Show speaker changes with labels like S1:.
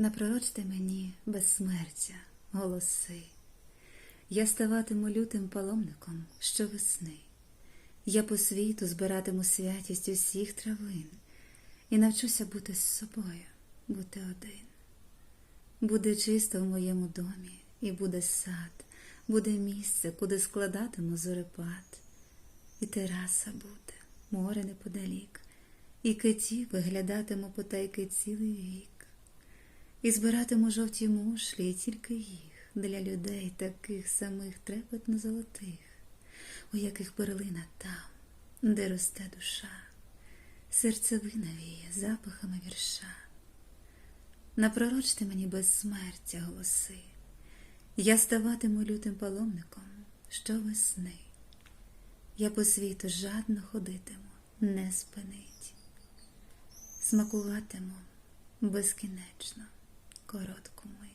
S1: Напророчте мені безсмертя, голоси. Я ставатиму лютим паломником щовесни. Я по світу збиратиму святість усіх травин і навчуся бути з собою, бути один. Буде чисто в моєму домі, і буде сад, буде місце, куди складатиму зорепад, і тераса буде, море неподалік, і китів виглядатиму потайки цілий вік, і збиратиму жовті мушлі, і тільки їх. Для людей таких самих трепетно золотих, у яких перлина там, де росте душа, серцевина віє запахами вірша. Напророчте мені безсмертя голоси, я ставатиму лютим паломником щовесни. Я по світу жадно ходитиму, не спинить, смакуватиму безкінечно gorotką moją.